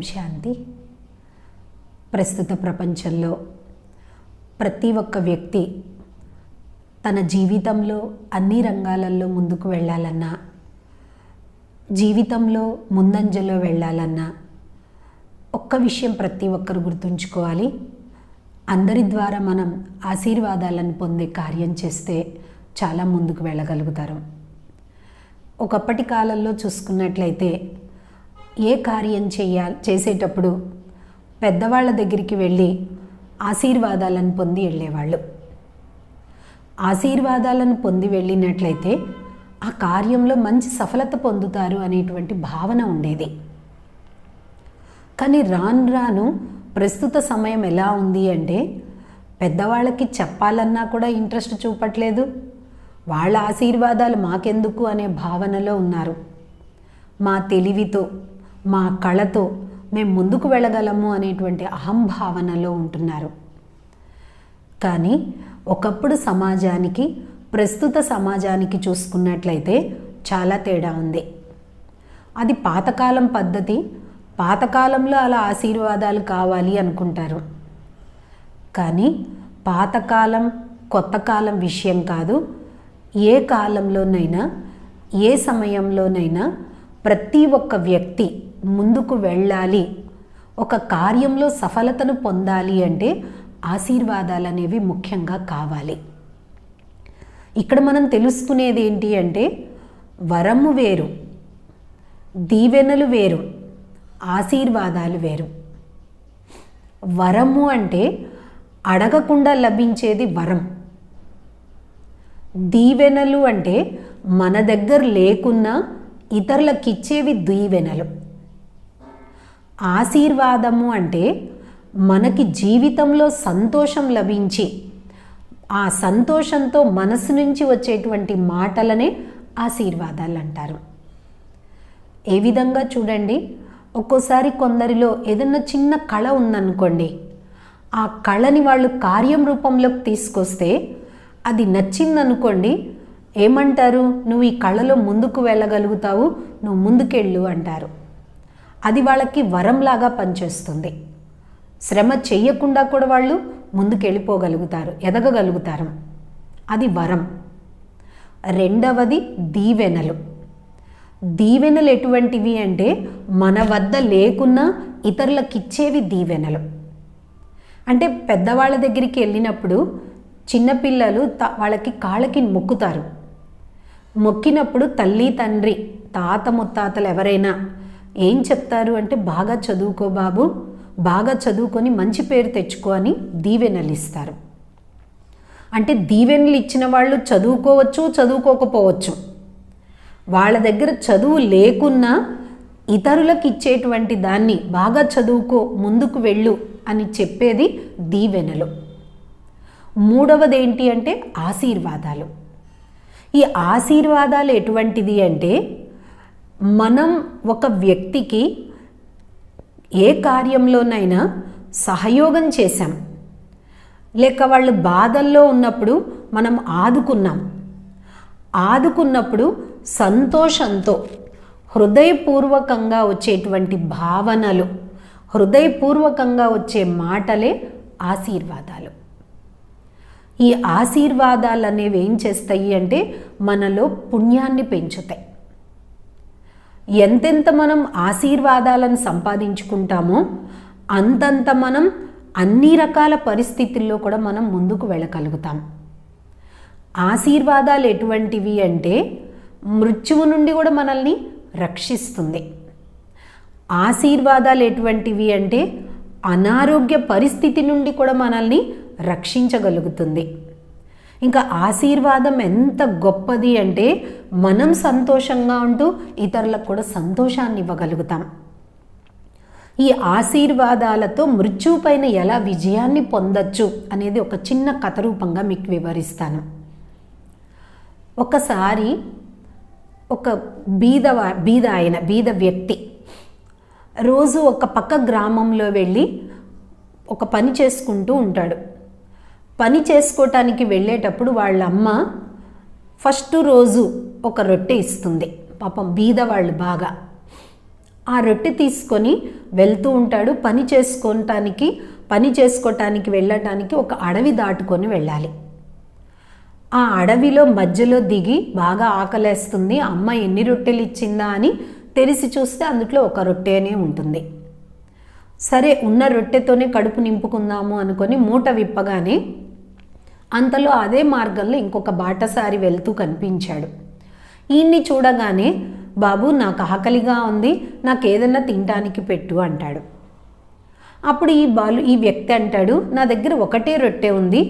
శాంతి. ప్రస్తుత ప్రపంచంలో ప్రతి ఒక్క వ్యక్తి తన జీవితంలో అన్ని రంగాలలో ముందుకు వెళ్ళాలన్నా జీవితంలో ముందంజలో వెళ్ళాలన్నా ఒక్క విషయం ప్రతి ఒక్కరు గుర్తుంచుకోవాలి. అందరి ద్వారా మనం ఆశీర్వాదాలను పొందే కార్యం చేస్తే చాలా ముందుకు వెళ్ళగలుగుతారు. ఒకప్పటి కాలంలో చూసుకున్నట్లయితే ఏ కార్యం చేయాలి చేసేటప్పుడు పెద్దవాళ్ళ దగ్గరికి వెళ్ళి ఆశీర్వాదాలను పొంది వెళ్ళేవాళ్ళు. ఆశీర్వాదాలను పొంది వెళ్ళినట్లయితే ఆ కార్యంలో మంచి సఫలత పొందుతారు అనేటువంటి భావన ఉండేది. కానీ రాను రాను ప్రస్తుత సమయం ఎలా ఉంది అంటే పెద్దవాళ్ళకి చెప్పాలన్నా కూడా ఇంట్రెస్ట్ చూపట్లేదు. వాళ్ళ ఆశీర్వాదాలు మాకెందుకు అనే భావనలో ఉన్నారు. మా తెలివితో మా కళతో మేము ముందుకు వెళ్ళగలము అనేటువంటి అహంభావనలో ఉంటున్నారు. కానీ ఒకప్పుడు సమాజానికి ప్రస్తుత సమాజానికి చూసుకున్నట్లయితే చాలా తేడా ఉంది. అది పాతకాలం పద్ధతి పాతకాలంలో అలా ఆశీర్వాదాలు కావాలి అనుకుంటారు. కానీ పాతకాలం కొత్త కాలం విషయం కాదు. ఏ కాలంలోనైనా ఏ సమయంలోనైనా ప్రతి ఒక్క వ్యక్తి ముందుకు వెళ్ళాలి. ఒక కార్యంలో సఫలతను పొందాలి అంటే ఆశీర్వాదాలు అనేవి ముఖ్యంగా కావాలి. ఇక్కడ మనం తెలుసుకునేది ఏంటి అంటే వరము వేరు దీవెనలు వేరు ఆశీర్వాదాలు వేరు. వరము అంటే అడగకుండా లభించేది వరం. దీవెనలు అంటే మన దగ్గర లేకున్నా ఇతరులకిచ్చేవి దీవెనలు. ఆశీర్వాదము అంటే మనకి జీవితంలో సంతోషం లభించి ఆ సంతోషంతో మనసు నుంచి వచ్చేటువంటి మాటలనే ఆశీర్వాదాలు అంటారు. ఏ విధంగా చూడండి ఒక్కోసారి కొందరిలో ఏదన్నా చిన్న కళ ఉందనుకోండి ఆ కళని వాళ్ళు కార్యం రూపంలోకి తీసుకొస్తే అది నచ్చిందనుకోండి ఏమంటారు? నువ్వు ఈ కళలో ముందుకు వెళ్ళగలుగుతావు నువ్వు ముందుకెళ్ళు అంటారు. అది వాళ్ళకి వరంలాగా పనిచేస్తుంది. శ్రమ చెయ్యకుండా కూడా వాళ్ళు ముందుకెళ్ళిపోగలుగుతారు ఎదగగలుగుతారు. అది వరం. రెండవది దీవెనలు. దీవెనలు ఎటువంటివి అంటే మన వద్ద లేకున్నా ఇతరులకిచ్చేవి దీవెనలు. అంటే పెద్దవాళ్ళ దగ్గరికి వెళ్ళినప్పుడు చిన్నపిల్లలు త వాళ్ళకి కాళ్ళకి మొక్కుతారు. మొక్కినప్పుడు తల్లి తండ్రి తాత ముత్తాతలు ఎవరైనా ఏం చెప్తారు అంటే బాగా చదువుకో బాబు బాగా చదువుకొని మంచి పేరు తెచ్చుకో అని దీవెనలు ఇస్తారు అంటే దీవెనలు ఇచ్చిన వాళ్ళు చదువుకోవచ్చు చదువుకోకపోవచ్చు. వాళ్ళ దగ్గర చదువు లేకున్నా ఇతరులకు ఇచ్చేటువంటి దాన్ని బాగా చదువుకో ముందుకు వెళ్ళు అని చెప్పేది దీవెనలు. మూడవది ఏంటి అంటే ఆశీర్వాదాలు. ఈ ఆశీర్వాదాలు ఎటువంటిది అంటే మనం ఒక వ్యక్తికి ఏ కార్యంలోనైనా సహయోగం చేశాం. లేక వాళ్ళు బాధల్లో ఉన్నప్పుడు మనం ఆదుకున్నాం. ఆదుకున్నప్పుడు సంతోషంతో హృదయపూర్వకంగా వచ్చేటువంటి భావనలు హృదయపూర్వకంగా వచ్చే మాటలే ఆశీర్వాదాలు. ఈ ఆశీర్వాదాలు అనేవి ఏం చేస్తాయి అంటే మనలో పుణ్యాన్ని పెంచుతాయి. ఎంతెంత మనం ఆశీర్వాదాలను సంపాదించుకుంటామో అంతంత మనం అన్ని రకాల పరిస్థితుల్లో కూడా మనం ముందుకు వెళ్ళగలుగుతాం. ఆశీర్వాదాలు ఎటువంటివి అంటే మృత్యువు నుండి కూడా మనల్ని రక్షిస్తుంది. ఆశీర్వాదాలు ఎటువంటివి అంటే అనారోగ్య పరిస్థితి నుండి కూడా మనల్ని రక్షించగలుగుతుంది. ఇంకా ఆశీర్వాదం ఎంత గొప్పది అంటే మనం సంతోషంగా ఉంటూ ఇతరులకు కూడా సంతోషాన్ని ఇవ్వగలుగుతాం. ఈ ఆశీర్వాదాలతో మృత్యువు పైన ఎలా విజయాన్ని పొందొచ్చు అనేది ఒక చిన్న కథ రూపంగా మీకు వివరిస్తాను. ఒకసారి ఒక బీద బీద ఆయన బీద వ్యక్తి రోజు ఒక పక్క గ్రామంలో వెళ్ళి ఒక పని చేసుకుంటూ ఉంటాడు. పని చేసుకోవటానికి వెళ్ళేటప్పుడు వాళ్ళ అమ్మ ఫస్ట్ రోజు ఒక రొట్టె ఇస్తుంది. పాపం బీద వాళ్ళు బాగా. ఆ రొట్టె తీసుకొని వెళ్తూ ఉంటాడు. పని చేసుకోవటానికి పని చేసుకోవటానికి వెళ్ళటానికి ఒక అడవి దాటుకొని వెళ్ళాలి. ఆ అడవిలో మధ్యలో దిగి బాగా ఆకలేస్తుంది. అమ్మ ఎన్ని రొట్టెలు ఇచ్చిందా అని తెలిసి చూస్తే అందులో ఒక రొట్టెనే ఉంటుంది. సరే ఉన్న రొట్టెతోనే కడుపు నింపుకుందాము అనుకొని మూట విప్పగానే అంతలో అదే మార్గంలో ఇంకొక బాటసారి వెళ్తూ కనిపించాడు. ఈయన్ని చూడగానే బాబు నాకు ఆకలిగా ఉంది నాకు ఏదన్నా తినడానికి పెట్టు అంటాడు. అప్పుడు ఈ బాలు ఈ వ్యక్తి అంటాడు నా దగ్గర ఒకటే రొట్టె ఉంది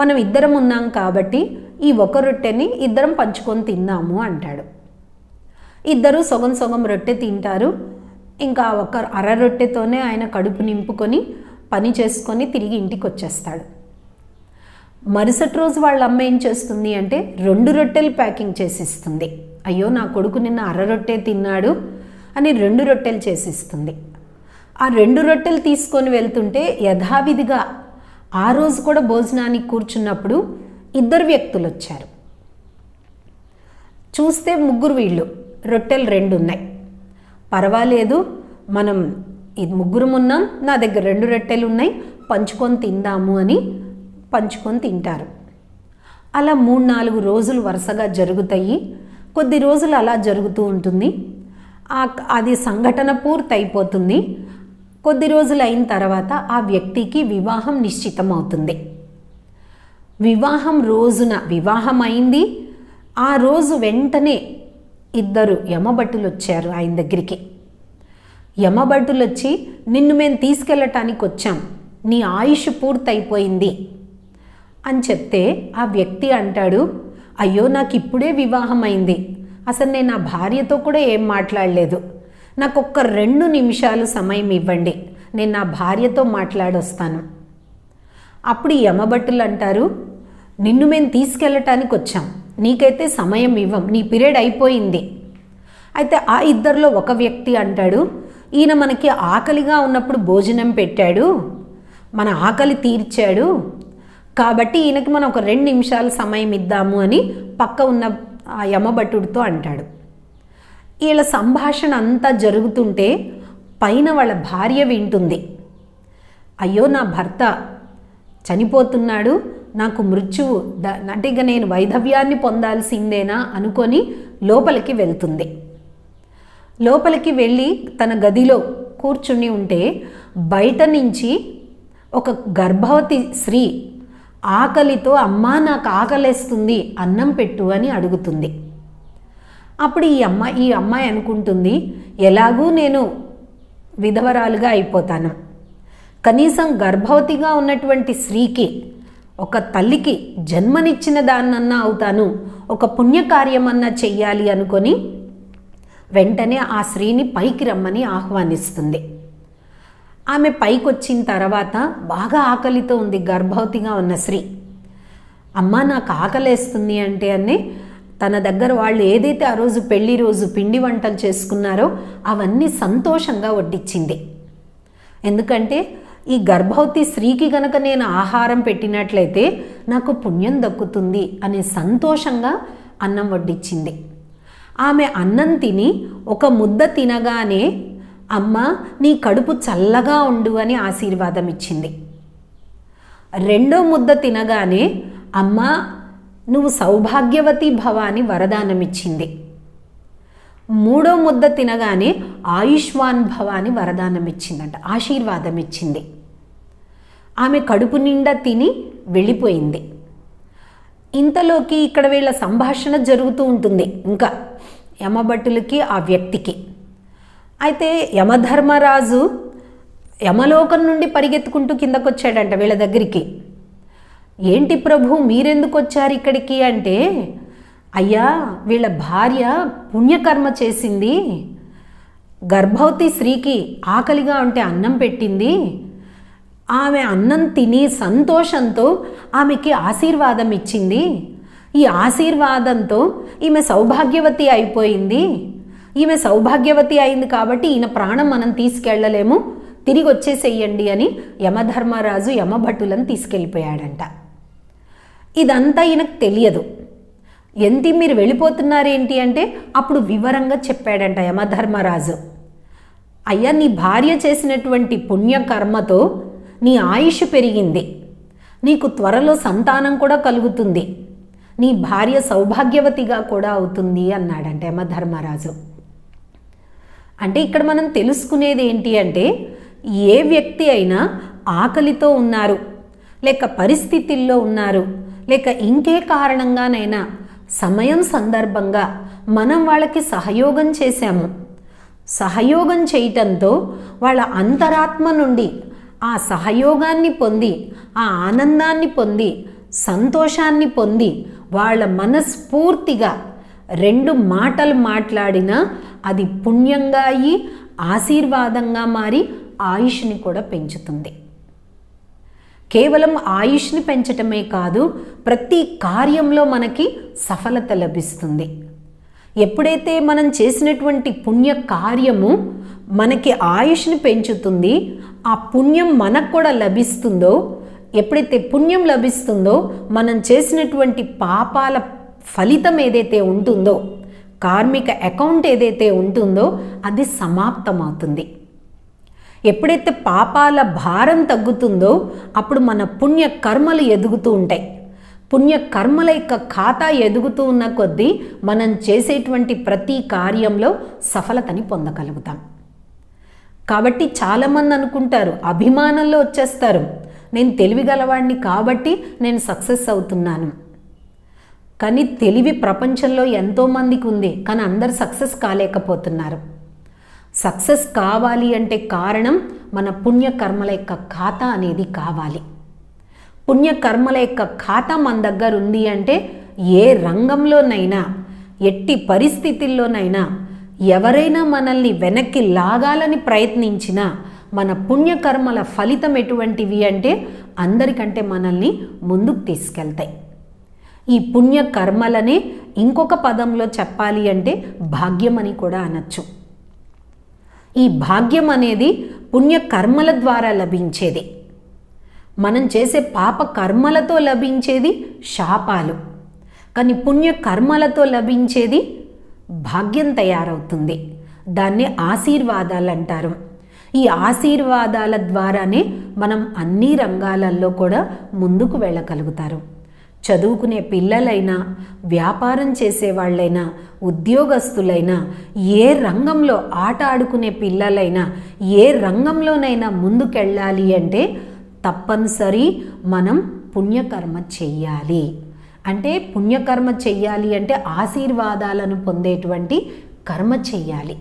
మనం ఇద్దరం ఉన్నాం కాబట్టి ఈ ఒక రొట్టెని ఇద్దరం పంచుకొని తిందాము అంటాడు. ఇద్దరు సొగం సొగం రొట్టె తింటారు. ఇంకా ఒక అర రొట్టెతోనే ఆయన కడుపు నింపుకొని పని చేసుకొని తిరిగి ఇంటికి వచ్చేస్తాడు మరుసటి రోజు వాళ్ళ అమ్మ ఏం చేస్తుంది అంటే రెండు రొట్టెలు ప్యాకింగ్ చేసిస్తుంది. అయ్యో నా కొడుకు నిన్న అర రొట్టె తిన్నాడు అని రెండు రొట్టెలు చేసిస్తుంది. ఆ రెండు రొట్టెలు తీసుకొని వెళ్తుంటే యథావిధిగా ఆ రోజు కూడా భోజనానికి కూర్చున్నప్పుడు ఇద్దరు వ్యక్తులు వచ్చారు. చూస్తే ముగ్గురు వీళ్ళు రొట్టెలు రెండు ఉన్నాయి. పర్వాలేదు మనం ఇది ముగ్గురం ఉన్నాం నా దగ్గర రెండు రొట్టెలు ఉన్నాయి పంచుకొని తిందాము అని పంచుకొని తింటారు. అలా మూడు నాలుగు రోజులు వరుసగా జరుగుతాయి. కొద్ది రోజులు అలా జరుగుతూ ఉంటుంది. అది సంఘటన పూర్తయిపోతుంది. కొద్ది రోజులు అయిన తర్వాత ఆ వ్యక్తికి వివాహం నిశ్చితమవుతుంది. వివాహం రోజున వివాహం అయింది ఆ రోజు వెంటనే ఇద్దరు యమభటులు వచ్చారు ఆయన దగ్గరికి. యమభటులు వచ్చి నిన్ను మేము తీసుకెళ్ళటానికి వచ్చాం నీ ఆయుష్ పూర్తయిపోయింది. అని చెప్తే ఆ వ్యక్తి అంటాడు అయ్యో నాకు ఇప్పుడే వివాహం అయింది అసలు నేను నా భార్యతో కూడా ఏం మాట్లాడలేదు. నాకు ఒక్క రెండు నిమిషాలు సమయం ఇవ్వండి. నేను నా భార్యతో మాట్లాడొస్తాను. అప్పుడు యమభట్టులు అంటారు నిన్ను మేము తీసుకెళ్ళటానికి వచ్చాం నీకైతే సమయం ఇవ్వం. నీ పీరియడ్ అయిపోయింది. అయితే ఆ ఇద్దరిలో ఒక వ్యక్తి అంటాడు ఈయన మనకి ఆకలిగా ఉన్నప్పుడు భోజనం పెట్టాడు. మన ఆకలి తీర్చాడు. కాబట్టి ఈయనకి మనం ఒక రెండు నిమిషాలు సమయం ఇద్దాము అని పక్క ఉన్న ఆ యమభటుడితో అంటాడు. వీళ్ళ సంభాషణ అంతా జరుగుతుంటే పైన వాళ్ళ భార్య వింటుంది. అయ్యో నా భర్త చనిపోతున్నాడు నాకు మృత్యువు ద- అంటే ఇక నేను వైధవ్యాన్ని పొందాల్సిందేనా అనుకొని లోపలికి వెళ్తుంది. లోపలికి వెళ్ళి తన గదిలో కూర్చుని ఉంటే బయట నుంచి ఒక గర్భవతి స్త్రీ ఆకలితో అమ్మ నాకు ఆకలేస్తుంది అన్నం పెట్టు అని అడుగుతుంది. అప్పుడు ఈ అమ్మ ఈ అమ్మాయి అనుకుంటుంది ఎలాగూ నేను విధవరాలుగా అయిపోతాను. కనీసం గర్భవతిగా ఉన్నటువంటి స్త్రీకి ఒక తల్లికి జన్మనిచ్చిన దాన్నన్నా అవుతాను ఒక పుణ్యకార్యమన్నా చెయ్యాలి అనుకొని వెంటనే ఆ స్త్రీని పైకి రమ్మని ఆహ్వానిస్తుంది. ఆమె పైకి వచ్చిన తర్వాత బాగా ఆకలితో ఉంది గర్భవతిగా ఉన్న స్త్రీ. అమ్మ నాకు ఆకలేస్తుంది అంటే అన్నీ తన దగ్గర వాళ్ళు ఏదైతే ఆ రోజు పెళ్ళి రోజు పిండి వంటలు చేసుకున్నారో అవన్నీ సంతోషంగా వడ్డించింది ఎందుకంటే ఈ గర్భవతి స్త్రీకి గనక నేను ఆహారం పెట్టినట్లయితే నాకు పుణ్యం దక్కుతుంది అనే సంతోషంగా అన్నం వడ్డించింది ఆమె అన్నం తిని ఒక ముద్ద తినగానే అమ్మ నీ కడుపు చల్లగా ఉండు అని ఆశీర్వాదం ఇచ్చింది రెండో ముద్ద తినగానే అమ్మ నువ్వు సౌభాగ్యవతి భవ అని వరదానమిచ్చింది. మూడో ముద్ద తినగానే ఆయుష్మాన్ భవ అని వరదానం ఇచ్చిందంట ఆశీర్వాదం ఇచ్చింది ఆమె కడుపు నిండా తిని వెళ్ళిపోయింది. ఇంతలోకి ఇక్కడ వీళ్ళ సంభాషణ జరుగుతూ ఉంటుంది ఇంకా యమభట్టులకి ఆ వ్యక్తికి. అయితే యమధర్మరాజు యమలోకం నుండి పరిగెత్తుకుంటూ కిందకు వచ్చాడంట వీళ్ళ దగ్గరికి. ఏంటి ప్రభు మీరెందుకు వచ్చారు ఇక్కడికి అంటే అయ్యా వీళ్ళ భార్య పుణ్యకర్మ చేసింది. గర్భవతి స్త్రీకి ఆకలిగా ఉంటే అన్నం పెట్టింది. ఆమె అన్నం తిని సంతోషంతో ఆమెకి ఆశీర్వాదం ఇచ్చింది. ఈ ఆశీర్వాదంతో ఈమె సౌభాగ్యవతి అయిపోయింది. ఈమె సౌభాగ్యవతి అయింది కాబట్టి ఈయన ప్రాణం మనం తీసుకెళ్ళలేము తిరిగి వచ్చేసేయండి అని యమధర్మరాజు యమభటులను తీసుకెళ్ళిపోయాడంట. ఇదంతా ఈయనకు తెలియదు. ఎంతి మీరు వెళ్ళిపోతున్నారేంటి అంటే అప్పుడు వివరంగా చెప్పాడంట యమధర్మరాజు. అయ్యా నీ భార్య చేసినటువంటి పుణ్యకర్మతో నీ ఆయుష్ పెరిగింది. నీకు త్వరలో సంతానం కూడా కలుగుతుంది. నీ భార్య సౌభాగ్యవతిగా కూడా అవుతుంది అన్నాడంట యమధర్మరాజు. అంటే ఇక్కడ మనం తెలుసుకునేది ఏంటి అంటే ఏ వ్యక్తి అయినా ఆకలితో ఉన్నారు లేక పరిస్థితుల్లో ఉన్నారు లేక ఇంకే కారణంగానైనా సమయం సందర్భంగా మనం వాళ్ళకి సహయోగం చేశాము. సహయోగం చేయటంతో వాళ్ళ అంతరాత్మ నుండి ఆ సహయోగాన్ని పొంది ఆ ఆనందాన్ని పొంది సంతోషాన్ని పొంది వాళ్ళ మనస్ఫూర్తిగా రెండు మాటలు మాట్లాడినా అది పుణ్యంగా అయ్యి ఆశీర్వాదంగా మారి ఆయుష్ని కూడా పెంచుతుంది. కేవలం ఆయుష్ని పెంచటమే కాదు ప్రతి కార్యంలో మనకి సఫలత లభిస్తుంది. ఎప్పుడైతే మనం చేసినటువంటి పుణ్య కార్యము మనకి ఆయుష్ని పెంచుతుంది ఆ పుణ్యం మనకు కూడా లభిస్తుందో ఎప్పుడైతే పుణ్యం లభిస్తుందో మనం చేసినటువంటి పాపాల ఫలితం ఏదైతే ఉంటుందో కార్మిక అకౌంట్ ఏదైతే ఉంటుందో అది సమాప్తమవుతుంది. ఎప్పుడైతే పాపాల భారం తగ్గుతుందో అప్పుడు మన పుణ్య కర్మలు ఎదుగుతూ ఉంటాయి. పుణ్య కర్మల యొక్క ఖాతా ఎదుగుతూ ఉన్న కొద్దీ మనం చేసేటువంటి ప్రతి కార్యంలో సఫలతని పొందగలుగుతాం. కాబట్టి చాలామంది అనుకుంటారు అభిమానంలో వచ్చేస్తారు. నేను తెలివిగలవాడిని కాబట్టి నేను సక్సెస్ అవుతున్నాను. కానీ తెలివి ప్రపంచంలో ఎంతోమందికి ఉంది కానీ అందరు సక్సెస్ కాలేకపోతున్నారు. సక్సెస్ కావాలి అంటే కారణం మన పుణ్యకర్మల యొక్క ఖాతా అనేది కావాలి. పుణ్యకర్మల యొక్క ఖాతా మన దగ్గర ఉంది అంటే ఏ రంగంలోనైనా ఎట్టి పరిస్థితుల్లోనైనా ఎవరైనా మనల్ని వెనక్కి లాగాలని ప్రయత్నించినా మన పుణ్యకర్మల ఫలితం ఎటువంటివి అంటే అందరికంటే మనల్ని ముందుకు తీసుకెళ్తాయి. ఈ పుణ్యకర్మలనే ఇంకొక పదంలో చెప్పాలి అంటే భాగ్యం అని కూడా అనొచ్చు. ఈ భాగ్యం అనేది పుణ్యకర్మల ద్వారా లభించేది. మనం చేసే పాప కర్మలతో లభించేది శాపాలు. కానీ పుణ్య కర్మలతో లభించేది భాగ్యం తయారవుతుంది. దాన్ని ఆశీర్వాదాలు అంటారు. ఈ ఆశీర్వాదాల ద్వారానే మనం అన్ని రంగాలలో కూడా ముందుకు వెళ్ళగలుగుతారు. చదువుకునే పిల్లలైనా వ్యాపారం చేసేవాళ్ళైనా ఉద్యోగస్తులైనా ఏ రంగంలో ఆట ఆడుకునే పిల్లలైనా ఏ రంగంలోనైనా ముందుకెళ్ళాలి అంటే తప్పనిసరి మనం పుణ్యకర్మ చెయ్యాలి. అంటే పుణ్యకర్మ చెయ్యాలి అంటే ఆశీర్వాదాలను పొందేటువంటి కర్మ చెయ్యాలి.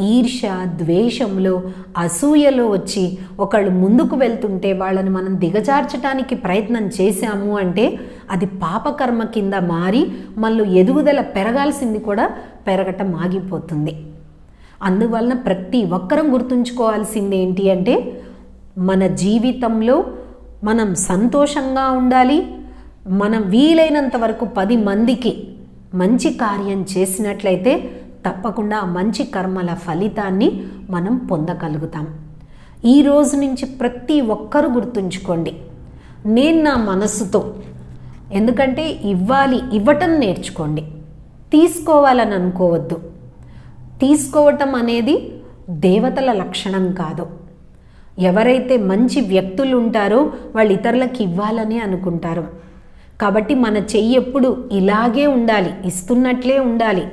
ఈర్ష ద్వేషంలో అసూయలో వచ్చి ఒకళ్ళు ముందుకు వెళ్తుంటే వాళ్ళని మనం దిగజార్చడానికి ప్రయత్నం చేశాము అంటే అది పాపకర్మ కింద మారి మళ్ళీ ఎదుగుదల పెరగాల్సింది కూడా పెరగటం ఆగిపోతుంది. అందువలన ప్రతి ఒక్కరం గుర్తుంచుకోవాల్సింది ఏంటి అంటే మన జీవితంలో మనం సంతోషంగా ఉండాలి. మనం వీలైనంత వరకు పది మందికి మంచి కార్యం చేసినట్లయితే తప్పకుండా మంచి కర్మల ఫలితాన్ని మనం పొందగలుగుతాం. ఈ రోజు నుంచి ప్రతి ఒక్కరు గుర్తుంచుకోండి నేను నా మనసుతో ఎందుకంటే ఇవ్వాలి ఇవ్వటం నేర్చుకోండి. తీసుకోవాలని అనుకోవద్దు. తీసుకోవటం అనేది దేవతల లక్షణం కాదు. ఎవరైతే మంచి వ్యక్తులు ఉంటారో వాళ్ళు ఇతరులకు ఇవ్వాలని అనుకుంటారు. కాబట్టి మన చెయ్యి ఎప్పుడు ఇలాగే ఉండాలి ఇస్తున్నట్లే ఉండాలి.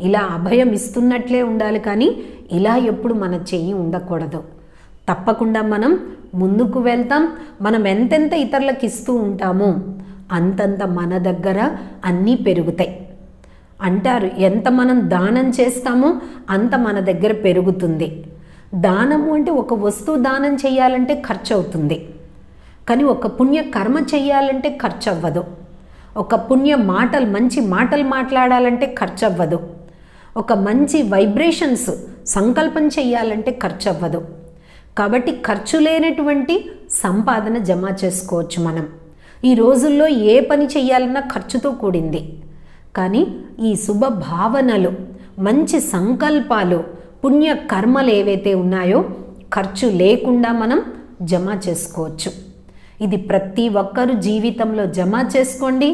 ఇలా అభయం ఇస్తున్నట్లే ఉండాలి కానీ ఇలా ఎప్పుడు మన చెయ్యి ఉండకూడదు. తప్పకుండా మనం ముందుకు వెళ్తాం మనం ఎంతెంత ఇతరులకు ఇస్తూ ఉంటామో అంతంత మన దగ్గర అన్నీ పెరుగుతాయి. అంటారు ఎంత మనం దానం చేస్తామో అంత మన దగ్గర పెరుగుతుంది. దానము అంటే ఒక వస్తువు దానం చేయాలంటే ఖర్చు అవుతుంది కానీ ఒక పుణ్య కర్మ చేయాలంటే ఖర్చు అవ్వదు ఒక పుణ్య మాటలు మంచి మాటలు మాట్లాడాలంటే ఖర్చు అవ్వదు ఒక మంచి వైబ్రేషన్స్ సంకల్పం చేయాలంటే ఖర్చు అవ్వదు కాబట్టి ఖర్చు లేనటువంటి సంపాదన జమ చేసుకోవచ్చు మనం. ఈ రోజుల్లో ఏ పని చేయాలన్నా ఖర్చుతో కూడింది. కానీ ఈ శుభ భావనలు మంచి సంకల్పాలు పుణ్య కర్మలు ఏవైతే ఉన్నాయో ఖర్చు లేకుండా మనం జమ చేసుకోవచ్చు. ఇది ప్రతి ఒక్కరు జీవితంలో జమ చేసుకోండి.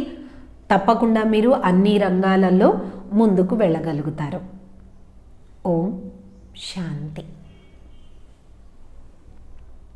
తప్పకుండా మీరు అన్ని రంగాలలో ముందుకు వెళ్ళగలుగుతారు. ఓం శాంతి.